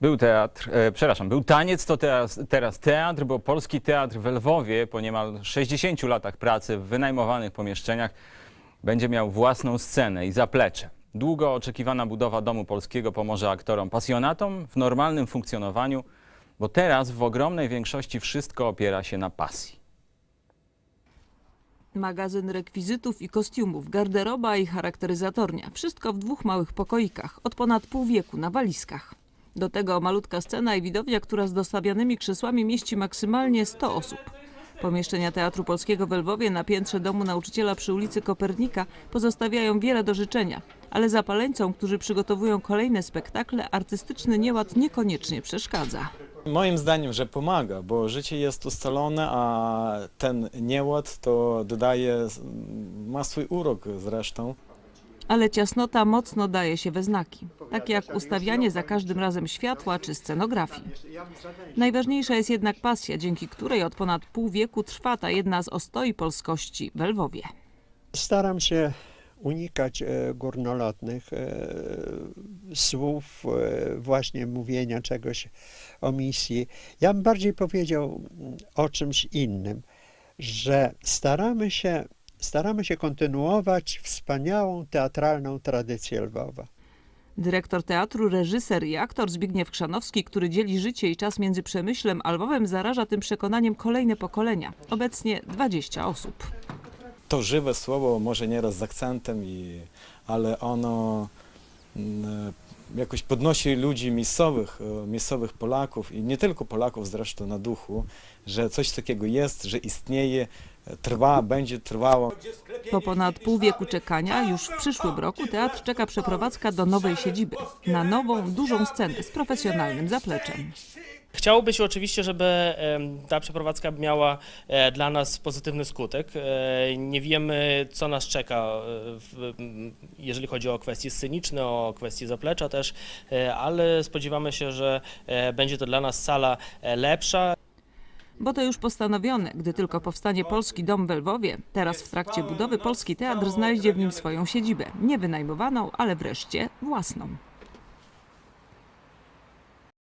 Był teatr, e, przepraszam, był taniec, to teraz, teraz teatr, bo Polski Teatr w Lwowie po niemal 60 latach pracy w wynajmowanych pomieszczeniach będzie miał własną scenę i zaplecze. Długo oczekiwana budowa Domu Polskiego pomoże aktorom pasjonatom w normalnym funkcjonowaniu, bo teraz w ogromnej większości wszystko opiera się na pasji. Magazyn rekwizytów i kostiumów, garderoba i charakteryzatornia. Wszystko w dwóch małych pokoikach, od ponad pół wieku na walizkach. Do tego malutka scena i widownia, która z dostawianymi krzesłami mieści maksymalnie 100 osób. Pomieszczenia Teatru Polskiego w Lwowie na piętrze domu nauczyciela przy ulicy Kopernika pozostawiają wiele do życzenia, ale zapaleńcom, którzy przygotowują kolejne spektakle, artystyczny nieład niekoniecznie przeszkadza. Moim zdaniem, że pomaga, bo życie jest ustalone, a ten nieład to dodaje, ma swój urok zresztą. Ale ciasnota mocno daje się we znaki, tak jak ustawianie za każdym razem światła czy scenografii. Najważniejsza jest jednak pasja, dzięki której od ponad pół wieku trwa ta jedna z ostoi polskości w Lwowie. Staram się unikać e, górnolotnych e, słów, e, właśnie mówienia czegoś o misji. Ja bym bardziej powiedział mm, o czymś innym, że staramy się, staramy się kontynuować wspaniałą teatralną tradycję Lwowa. Dyrektor teatru, reżyser i aktor Zbigniew Krzanowski, który dzieli życie i czas między Przemyślem a Lwowem, zaraża tym przekonaniem kolejne pokolenia. Obecnie 20 osób. To żywe słowo, może nieraz z akcentem, i, ale ono mm, jakoś podnosi ludzi miejscowych, e, miejscowych Polaków i nie tylko Polaków zresztą na duchu, że coś takiego jest, że istnieje, e, trwa, będzie trwało. Po ponad pół wieku czekania, już w przyszłym roku teatr czeka przeprowadzka do nowej siedziby. Na nową, dużą scenę z profesjonalnym zapleczem. Chciałoby się oczywiście, żeby ta przeprowadzka miała e, dla nas pozytywny skutek. E, Nie wiemy, co nas czeka, e, jeżeli chodzi o kwestie sceniczne, o kwestie zaplecza też, ale spodziewamy się, że będzie to dla nas sala lepsza, Bo to już postanowione, gdy tylko powstanie Polski Dom w Lwowie. Teraz w trakcie budowy Polski Teatr znajdzie w nim swoją siedzibę. Nie wynajmowaną, ale wreszcie własną.